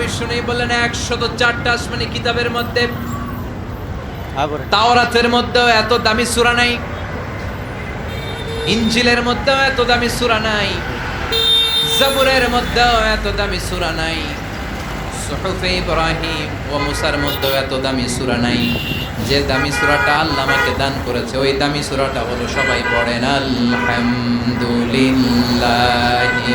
বিষ্ণু বললেন একশত চারটা আসমানি কিতাবের মধ্যে তাওরাতের মধ্যেও এত দামি সূরা নাই ইনজিলের মধ্যেও এত দামি সূরা নাই জাবুরের মধ্যেও এত দামি সূরা নাই সুহুফে ইব্রাহিম ও মুসার মধ্যেও এত দামি সূরা নাই। যে দামি সুরাটা আল্লাহ আমাকে দান করেছে ওই দামি সুরাটা হলো সবাই পড়েন আলহামদুলিল্লাহি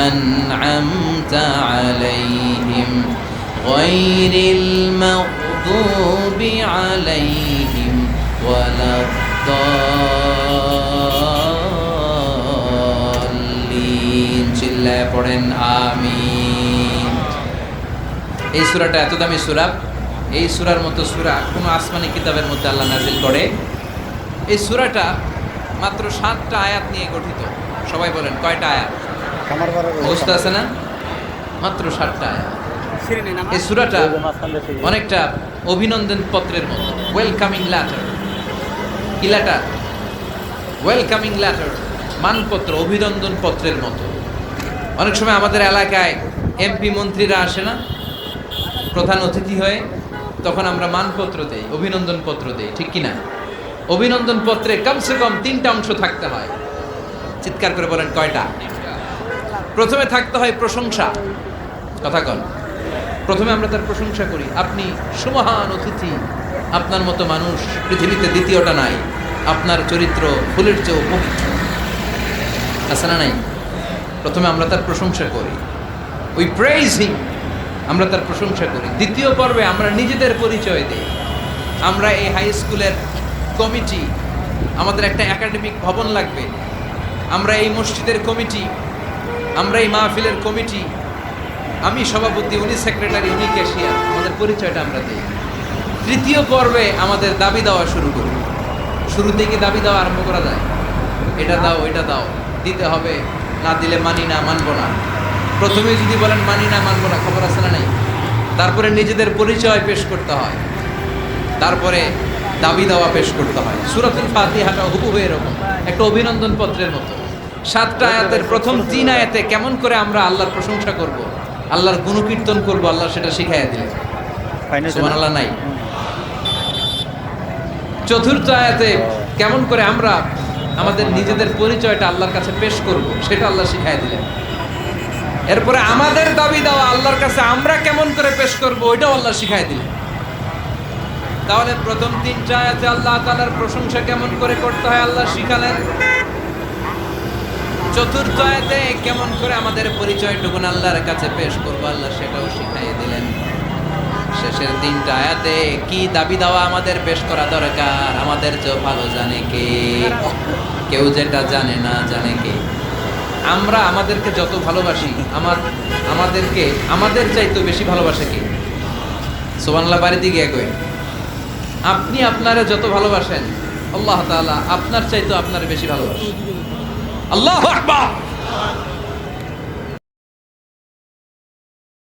أنعمت عليهم غير المغضوب عليهم ولا الضالين চিল্লায় পড়েন আমিন এই সূরাটা এত দামি সূরা এই সূরার মতো সূরা কোনো আসমানি কিতাবের মধ্যে আল্লাহ নাজিল করে এই সূরাটা মাত্র সাতটা আয়াত নিয়ে গঠিত সবাই বলেন কয়টা আয়াত আমার বড় মুখস্থ আছে না? মাত্র সাতটা। এই সূরাটা অনেকটা অভিনন্দন পত্রের মতো। ওয়েলকামিং ল্যাটার কি ল্যাটার ওয়েলকামিং ল্যাটার মানপত্র অভিনন্দন পত্রের মতো। অনেক সময় আমাদের এলাকায় এমপি মন্ত্রীরা আসে না? প্রধান অতিথি হয়ে তখন আমরা মানপত্র দেই অভিনন্দন পত্র দেই ঠিক কি না অভিনন্দন পত্রে কমসে কম তিনটা অংশ থাকতে হয়। চিৎকার করে বলেন কয়টা? প্রথমে থাকতে হয় প্রশংসা। কথা কন। প্রথমে আমরা তার প্রশংসা করি। আপনি সুমহান অতিথি। আপনার মতো মানুষ পৃথিবীতে দ্বিতীয়টা নাই। আপনার চরিত্র ফুলের চেয়েও পবিত্র। আছে না নাই? প্রথমে আমরা তার প্রশংসা করি। উই প্রেইজ হিম আমরা তার প্রশংসা করি। দ্বিতীয় পর্বে আমরা নিজেদের পরিচয় দিই। আমরা এই হাই স্কুলের কমিটি আমাদের একটা একাডেমিক ভবন লাগবে। আমরা এই মসজিদের কমিটি আমরা এই মাহফিলের কমিটি, আমি সভাপতি, উনি সেক্রেটারি, উনি ক্যাশিয়ার, আমাদের পরিচয়টা আমরা দিই। তৃতীয় পর্বে আমাদের দাবি দেওয়া শুরু করি। শুরু থেকে দাবি দেওয়া আরম্ভ করা যায়? এটা দাও এটা দাও। দিতে হবে, না দিলে মানি না, মানবো না। প্রথমে যদি বলেন মানি না, মানবো না, খবর আছে না নাই? তারপরে নিজেদের পরিচয় পেশ করতে হয়। তারপরে দাবি দেওয়া পেশ করতে হয়। সুরাতুল ফাতিহাটা হুবহু এরকম, একটা অভিনন্দন পত্রের মতো। সাতটা আয়াতের প্রথম তিন আয়াতে কেমন করে আমরা আল্লাহর প্রশংসা করব? আল্লাহর গুণকীর্তন করব আল্লাহ সেটা শিখাইয়া দিলেন। সুবহানাল্লাহ নাই। চতুর্থ আয়াতে কেমন করে আমরা আমাদের নিজেদের পরিচয়টা আল্লাহর কাছে পেশ করব সেটা আল্লাহ শিখাই দিলেন। এরপরে আমাদের দাবি দেওয়া আল্লাহর কাছে আমরা কেমন করে পেশ করব ওইটাও আল্লাহ শিখাই দিলেন। তাহলে প্রথম তিনটা আয়াতে আল্লাহ তাআলার প্রশংসা কেমন করে করতে হয় আল্লাহ শিখালেন? চতুর্থ আয়াতে কেমন করে আমাদের পরিচয়টুকুন আল্লাহর কাছে পেশ করব, আল্লাহ সেটাও শিখাই দিলেন। শেষের তিনটা আয়াতে কি দাবি দেওয়া আমাদের পেশ করা দরকার? আমাদের চেয়েও ভালো জানে কে। কেউ যেটা জানে না জানে কে। আমরা আমাদেরকে যত ভালোবাসি, আমার, আমাদেরকে, আমাদের চাইতে বেশি ভালোবাসে কে? সোমানলা বাড়িতে গিয়ে কই আপনি আপনারা যত ভালোবাসেন, আল্লাহ তাআলা আপনার চাইতে আপনার বেশি ভালোবাসেন আল্লাহ আকবার